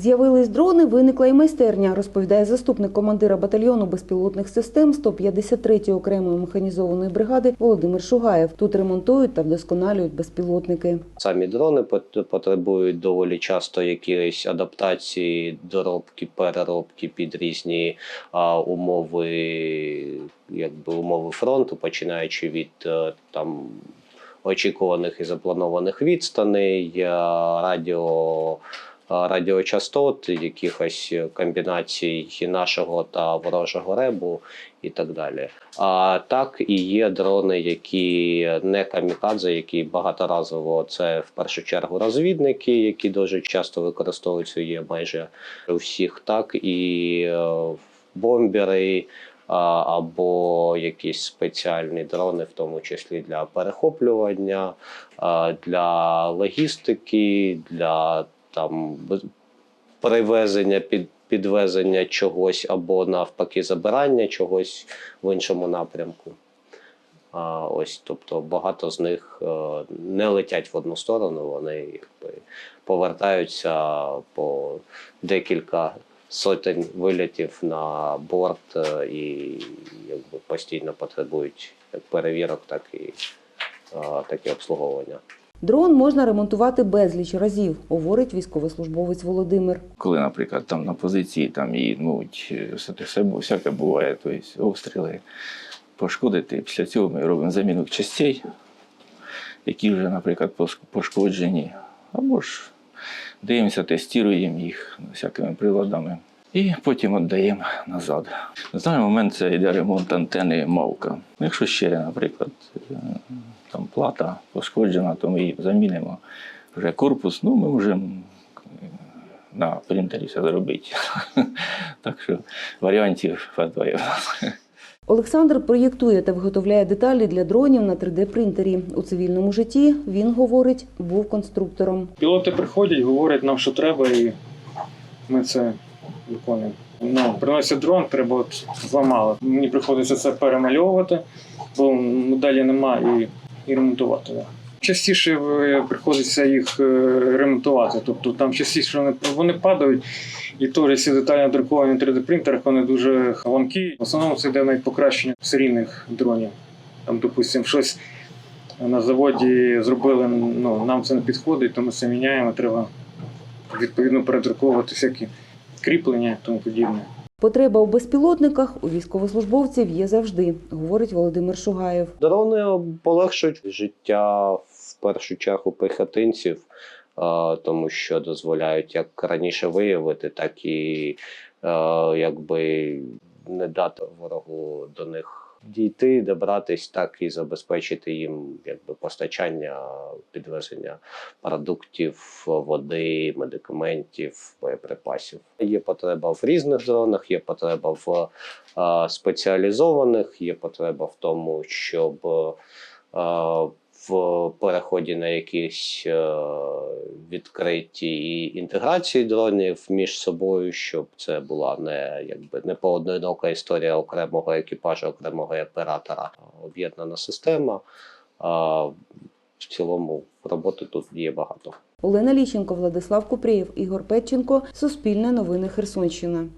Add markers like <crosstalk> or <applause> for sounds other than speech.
З'явились дрони, виникла і майстерня, розповідає заступник командира батальйону безпілотних систем 153-ї окремої механізованої бригади Володимир Шугаєв. Тут ремонтують та вдосконалюють безпілотники. Самі дрони пот- потребують доволі часто якісь адаптації, доробки, переробки під різні умови, якби умови фронту, починаючи від е, там очікуваних і запланованих відстаней, е, радіо. Е, Радіочастот, якихось комбінацій нашого та ворожого ребу і так далі. А так і є дрони, які не камікадзе, які багаторазово це в першу чергу розвідники, які дуже часто використовуються є майже у всіх, так і е, бомбери. Або якісь спеціальні дрони, в тому числі для перехоплювання, для логістики, для там перевезення під підвезення чогось або навпаки забирання чогось в іншому напрямку. А, ось, тобто багато з них е, не летять в одну сторону, вони якби, повертаються по декілька сотень вилітів на борт е, і якби, постійно потребують як перевірок, так і, е, так і обслуговування. Дрон можна ремонтувати безліч разів, говорить військовослужбовець Володимир. коли, наприклад, там на позиції там і ну, ч- все, всяке буває, тобто обстріли пошкодити. Після цього ми робимо заміну частей, які вже, наприклад, пошкоджені, або ж дивимося, тестуємо їх всякими приладами. І потім віддаємо назад. На даний момент це йде ремонт антени Мавка. Якщо ще, наприклад, е, там плата пошкоджена, то ми її замінимо. Вже корпус, ну ми можемо на принтері все зробити. <laughs> так що варіантів хватає в нас. Олександр проєктує та виготовляє деталі для дронів на 3D-принтері. У цивільному житті він говорить, був конструктором. Пілоти приходять, говорять нам, що треба, і ми це виконуємо. Ну, приносять дрон, треба от зламали. Мені приходиться це перемальовувати, бо моделі нема і, і ремонтувати. Частіше е, приходиться їх е, ремонтувати. Тобто там частіше вони, вони падають, і теж всі деталі надруковані на 3D-принтерах, вони дуже ламкі. В основному це йде навіть покращення серійних дронів. Там, допустимо, щось на заводі зробили, ну, нам це не підходить, то ми це міняємо, треба відповідно передруковувати всякі кріплення і тому подібне. Потреба у безпілотниках у військовослужбовців є завжди, говорить Володимир Шугаєв. Дрони полегшують життя в першу чергу пехотинців, е, тому що дозволяють як раніше виявити, так і якби не дати ворогу до них дійти, добратись, так і забезпечити їм якби постачання, підвезення продуктів, води, медикаментів, боєприпасів. Є потреба в різних дронах, є потреба в е, спеціалізованих, є потреба в тому, щоб е, в переході на якісь е, відкриті інтеграції дронів між собою, щоб це була не якби не поодинока історія окремого екіпажу, окремого оператора, об'єднана система. В цілому роботи тут є багато. Олена Ліченко, Владислав Купрієв, Ігор Петченко. Суспільне новини Херсонщина.